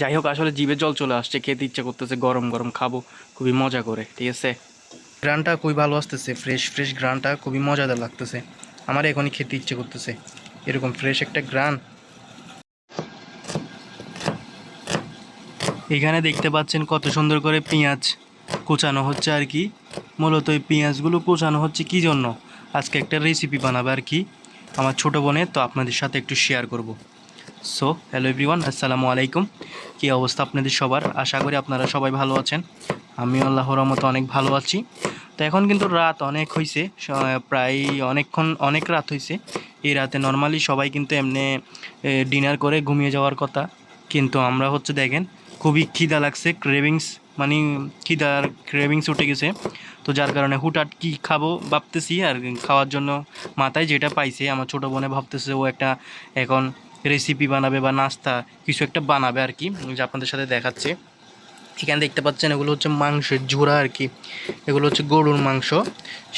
যাই হোক, আসলে জিভে জল চলে আসছে, খেতে ইচ্ছা করতেছে গরম গরম খাব, খুবই মজা করে, ঠিক আছে? গ্রানটা খুবই ভালো আসতেছে ফ্রেশ ফ্রেশ গ্রানটা খুবই মজাদার লাগতেছে, আমার এখনই খেতে ইচ্ছে করতেছে, এরকম ফ্রেশ একটা গ্রান। এখানে দেখতে পাচ্ছেন কত সুন্দর করে পেঁয়াজ কুচানো হচ্ছে আর কি, মূলত এই পেঁয়াজগুলো কুচানো হচ্ছে কি জন্য? আজকে একটা রেসিপি বানাবে আর কি, আমার ছোটো বোনের, তো আপনাদের সাথে একটু শেয়ার করব। সো হ্যালো এভরিওয়ান আসসালামু আলাইকুম। কী অবস্থা আপনাদের সবার? আশা করি আপনারা সবাই ভালো আছেন। আমি আল্লাহর মতো অনেক ভালো আছি। তো এখন কিন্তু রাত অনেক হয়েছে প্রায় অনেকক্ষণ, অনেক রাত হয়েছে এই রাতে নর্মালি সবাই কিন্তু এমনি ডিনার করে ঘুমিয়ে যাওয়ার কথা। কিন্তু আমরা হচ্ছে দেখেন, খুবই খিদা লাগছে ক্রেভিংস মানে খিদার ক্রেভিংস উঠে গেছে। তো যার কারণে হুটহাট কি খাব ভাবতেছি আর খাওয়ার জন্য মাথায় যেটা পাইছে, আমার ছোটো বোনে ভাবতেছে ও একটা এখন রেসিপি বানাবে বা নাস্তা, কিছু একটা বানাবে আর কি যে আপনাদের সাথে দেখাচ্ছে। এখানে দেখতে পাচ্ছেন, এগুলো হচ্ছে মাংসের জোড়া আর কি এগুলো হচ্ছে গরুর মাংস।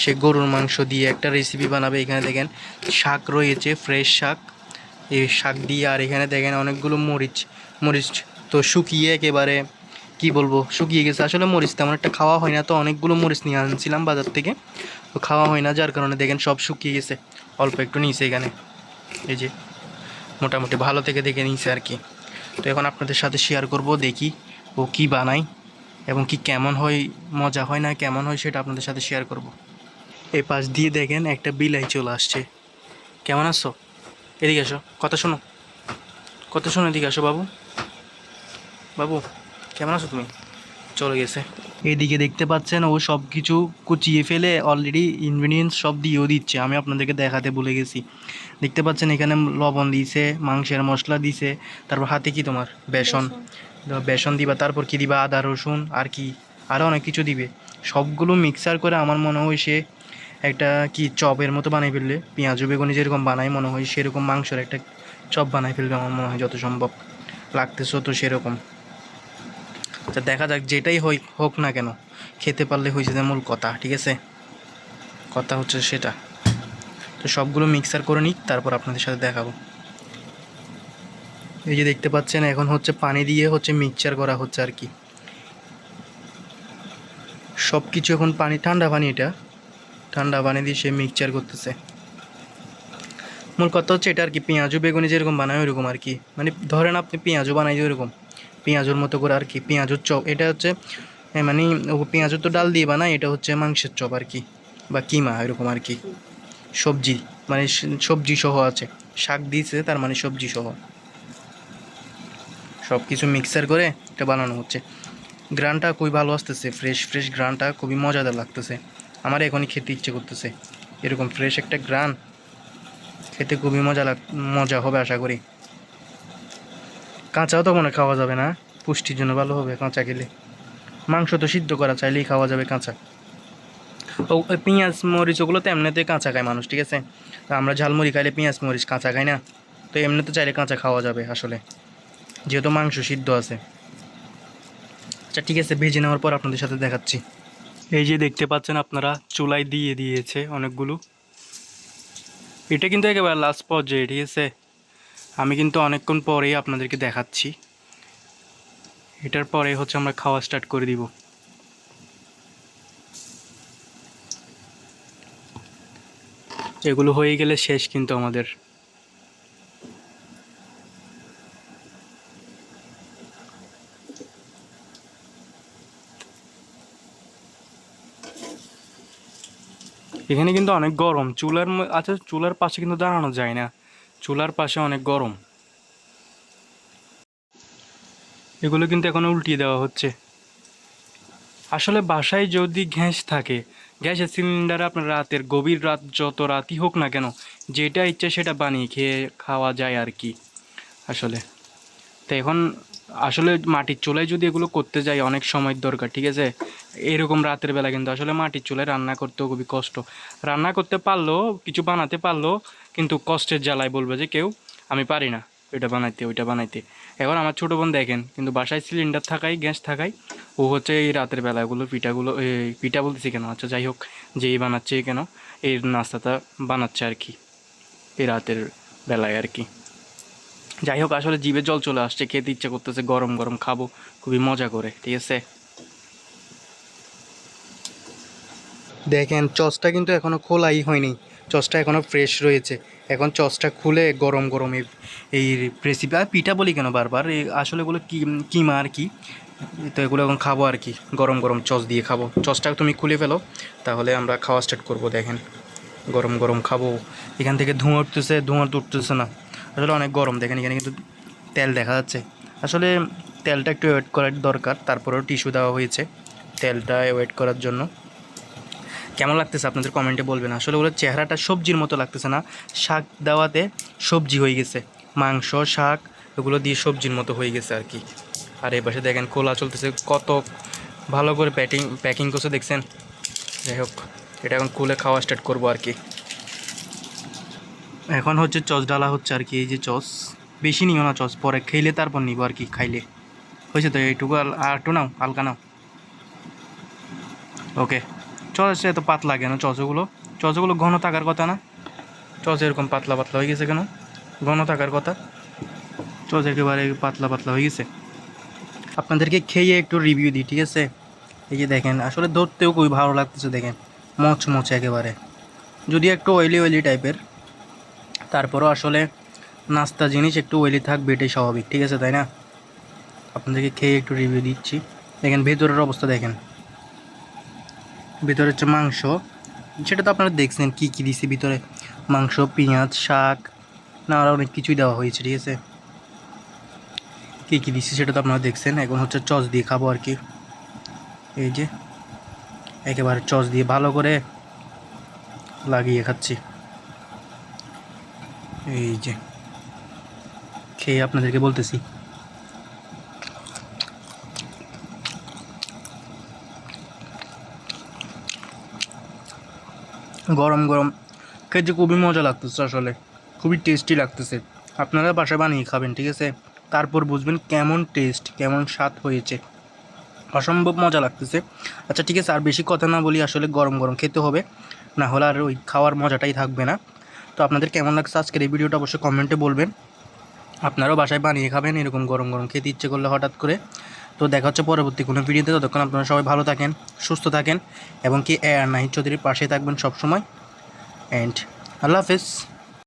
সে গরুর মাংস দিয়ে একটা রেসিপি বানাবে। এখানে দেখেন, শাক রয়েছে ফ্রেশ শাক। এই শাক দিয়ে, আর এখানে দেখেন অনেকগুলো মরিচ। মরিচ তো শুকিয়ে একেবারে, কি বলব, শুকিয়ে গেছে। আসলে মরিচ তেমন একটা খাওয়া হয় না। তো অনেকগুলো মরিচ নিয়ে আনছিলাম বাজার থেকে। তো খাওয়া হয় না, যার কারণে দেখেন সব শুকিয়ে গেছে। অল্প একটু নিয়েছে এখানে। এই যে মোটামুটি ভালো থেকে দেখে নিয়েছে আর কি। তো এখন আপনাদের সাথে শেয়ার করব, দেখি ও কি বানায় এবং কি কেমন হয়, মজা হয় না কেমন হয় সেটা আপনাদের সাথে শেয়ার করব। এই পাশ দিয়ে দেখেন একটা বিলাই চলে আসছে। কেমন আছো? এদিকে আসো কথা শোনো। কথা শোনো, এদিকে আসো বাবু। বাবু, কেমন আছো তুমি? চলে গেছে। এদিকে দেখতে পাচ্ছেন ও সব কিছু কুচিয়ে ফেলে অলরেডি ইনগ্রিডিয়েন্টস সব দিয়েও দিচ্ছে। আমি আপনাদেরকে দেখাতে ভুলে গেছি। দেখতে পাচ্ছেন এখানে লবণ দিয়েছে মাংসের মশলা দিছে তারপর হাতে কি তোমার? বেসন। বেসন। দিবা তারপর কি দিবা? আদা রসুন আর কি? আরও অনেক কিছু দিবে। সবগুলো মিক্সার করে আমার মনে হয় সে একটা কি চপের মতো বানাই ফেললে পেঁয়াজু বেগুনি যেরকম বানাই মনে হয় সেরকম মাংসের একটা চপ বানাই ফেলবে আমার মনে হয় যত সম্ভব। লাগতেছে তো সেরকম। আচ্ছা দেখা যাক, যেটাই হই হোক না কেন, খেতে পারলে হয়েছে যে মূল কথা, ঠিক আছে? কথা হচ্ছে সেটা। তো সবগুলো মিক্সার করে নিই তারপর আপনাদের সাথে দেখাবো। এই যে দেখতে পাচ্ছেন, এখন হচ্ছে পানি দিয়ে হচ্ছে মিক্সচার করা হচ্ছে আর কি। সব কিছু এখন পানি, ঠান্ডা পানি এটা। ঠান্ডা পানি দিয়ে সে মিক্সচার করতেছে। মূল কথা হচ্ছে এটা আর কি, পেঁয়াজু, বেগুনি যেরকম বানায় ওইরকম আর কি। মানে ধরেন আপনি পেঁয়াজু বানাই ওইরকম। পেঁয়াজুর মতো করে আর কি পেঁয়াজুর চপ। এটা হচ্ছে মানে পেঁয়াজুর তো ডাল দিয়ে বানায়, এটা হচ্ছে মাংসের চপ আর কি বা কিমা এরকম আর কি সবজি মানে সবজি সহ আছে। শাক দিয়েছে, তার মানে সবজি সহ। সব কিছু মিক্সার করে এটা বানানো হচ্ছে। গ্রানটা খুবই ভালো আসতেছে, ফ্রেশ ফ্রেশ গ্রানটা খুবই মজাদার লাগতেছে। আমার এখনই খেতে ইচ্ছে করতেছে। এরকম ফ্রেশ একটা গ্রান, খেতে খুবই মজা লাগ, মজা হবে আশা করি। কাঁচাও তো মনে খাওয়া যাবে না। পুষ্টির জন্য ভালো হবে কাঁচা খেলে। মাংস তো সিদ্ধ করা চাইলেই খাওয়া যাবে কাঁচা। ও পেঁয়াজ, মরিচ, ওগুলো তো এমনিতে কাঁচা খায় মানুষ, ঠিক আছে? তো আমরা ঝালমুড়ি খাইলে পেঁয়াজ, মরিচ কাঁচা খাই না? তো এমনিতে চাইলে কাঁচা খাওয়া যাবে আসলে। যেহেতু মাংস সিদ্ধ আছে। আচ্ছা ঠিক আছে, ভেজে নেওয়ার পর আপনাদের সাথে দেখাচ্ছি। এই যে দেখতে পাচ্ছেন আপনারা চুলাই দিয়ে দিয়েছে অনেকগুলো। এটা কিন্তু একেবারে লাস্ট পর্যায়ে, ঠিক আছে? আমি কিন্তু অনেকক্ষণ পরেই আপনাদেরকে দেখাচ্ছি। এটার পরে হচ্ছে আমরা খাওয়া স্টার্ট করে দিব। এগুলো হয়ে গেলে শেষ কিন্তু আমাদের। এখানে কিন্তু অনেক গরম। চুলার আচ্ছা চুলার পাশে কিন্তু দাঁড়ানো যায় না। চুলার পাশে অনেক গরম। এগুলো কিন্তু এখন উল্টিয়ে দেওয়া হচ্ছে। আসলে বাসায় যদি গ্যাস থাকে, গ্যাসের সিলিন্ডারে আপনার রাতের গভীর রাত যত রাতই হোক না কেন, যেটা ইচ্ছে সেটা বানিয়ে খেয়ে খাওয়া যায় আর কি। আসলে। তো এখন আসলে মাটির চুলায় যদি এগুলো করতে যাই, অনেক সময়ের দরকার, ঠিক আছে? এরকম রাতের বেলা কিন্তু আসলে মাটির চুলায় রান্না করতেও খুবই কষ্ট। রান্না করতে পারলেও কিছু বানাতে পারলেও কিন্তু কষ্টের জ্বালায় বলবে যে, কেউ, আমি পারি না ওইটা বানাইতে ওইটা বানাইতে। এখন আমার ছোটো বোন দেখেন, কিন্তু বাসায় সিলিন্ডার থাকাই গ্যাস থাকাই ও হচ্ছে এই রাতের বেলাগুলো, পিঠাগুলো, এই পিঠা বলতেছি কেন? আচ্ছা যাই হোক, যেই বানাচ্ছে কেন এই নাস্তাটা বানাচ্ছে আর কি, এই রাতের বেলায় আর কি। যাই হোক, আসলে জিভে জল চলে আসছে, খেতে ইচ্ছে করতেছে, গরম গরম খাব, খুবই মজা করে, ঠিক আছে? দেখেন চসটা কিন্তু এখনও খোলাই হয়নি চসটা এখনও ফ্রেশ রয়েছে। এখন চসটা খুলে গরম গরম এই- রেসিপি আর পিঠা বলি কেন বারবার? এই আসলে এগুলো কি, কিমা আর কি? তো এগুলো এখন খাব আর কি, গরম গরম চস দিয়ে খাব। চসটা তুমি খুলে ফেলো, তাহলে আমরা খাওয়া স্টার্ট করব, দেখেন। গরম গরম খাব। এখান থেকে ধোঁয়া উঠতেছে ধোঁয়া উঠতেছে না। আসলে অনেক গরম দেখেন, এখানে কিন্তু তেল দেখা যাচ্ছে। আসলে তেলটা একটু ওয়েট করার দরকার, তারপরেও টিস্যু দেওয়া হয়েছে তেলটা ওয়েট করার জন্য। কেমন লাগতেছে আপনাদের কমেন্টে বলবেন। আসলে ওগুলো চেহারাটা সবজির মতো লাগতেছে না। শাক দেওয়াতে সবজি হয়ে গেছে। মাংস, শাক, এগুলো দিয়ে সবজির মতো হয়ে গেছে আর কি। আর এই পাশে দেখেন কোলা চলতেছে, কত ভালো করে প্যাকিং প্যাকিং করছে, দেখছেন? যাই হোক, এটা এখন খুলে খাওয়া স্টার্ট করব আর কি। এখন হচ্ছে চস ডালা হচ্ছে আর কি, এই যে চস। বেশি নিও না চস, পরে খেলে তারপর নিব আর কি, খাইলে। হয়েছে তো এইটুকু, আর একটু নাও, হালকা নাও। ওকে, চস এত পাতলা কেন চসগুলো? চসগুলো ঘন থাকার কথা না? চস এরকম পাতলা পাতলা হয়ে গেছে কেন? ঘন থাকার কথা। চস একেবারে পাতলা পাতলা হয়ে গেছে। আপনাদেরকে খেয়ে একটু রিভিউ দিই, ঠিক আছে? এই যে দেখেন, আসলে ধরতেও খুবই ভালো লাগতেছে, দেখেন। মচমচে একেবারে। যদি একটু অয়েলি অয়েলি টাইপের তারপরও আসলে নাস্তা জিনিস একটু অয়েলি থাকবে এটাই স্বাভাবিক, ঠিক আছে, তাই না? আপনাদেরকে খেয়ে একটু রিভিউ দিচ্ছি। দেখেন, ভেতরের অবস্থা দেখেন। ভিতরে হচ্ছে মাংস। সেটা তো আপনারা দেখছেন, কী কী দিছে ভিতরে? মাংস, পেঁয়াজ, শাক না আরও অনেক কিছুই দেওয়া হয়েছে, ঠিক আছে? কী কী দিচ্ছে সেটা তো আপনারা দেখছেন। এখন হচ্ছে চস দিয়ে খাব আর কি। এই যে, একেবারে চস দিয়ে ভালো করে লাগিয়ে খাচ্ছি। এই যে, খেয়ে আপনাদেরকে বলতেছি। গরম গরম। খেতে খুবই মজা লাগতেছে আসলে। খুবই টেস্টি লাগতেছে। আপনারা বাসায় বানিয়ে খাবেন, ঠিক আছে? তারপর বুঝবেন কেমন টেস্ট কেমন স্বাদ হয়েছে। অসম্ভব মজা লাগতেছে। আচ্ছা ঠিক আছে, আর বেশি কথা না বলি, আসলে গরম গরম খেতে হবে। না হলে আর ওই খাওয়ার মজাটাই থাকবে না। তো আপনাদের কেমন লাগছে আজকের এই ভিডিওটা অবশ্যই কমেন্টে বলবেন। আপনারাও বাসায় বানিয়ে খাবেন, এরকম গরম গরম খেতে ইচ্ছে করলে হঠাৎ করে। তো দেখা হচ্ছে পরবর্তী কোনো ভিডিওতে, ততক্ষণ আপনারা সবাই ভালো থাকেন, সুস্থ থাকেন, এবং কি এ আর নাহিদ চৌধুরীর পাশে থাকবেন সবসময়। অ্যান্ড আল্লাহ হাফেজ।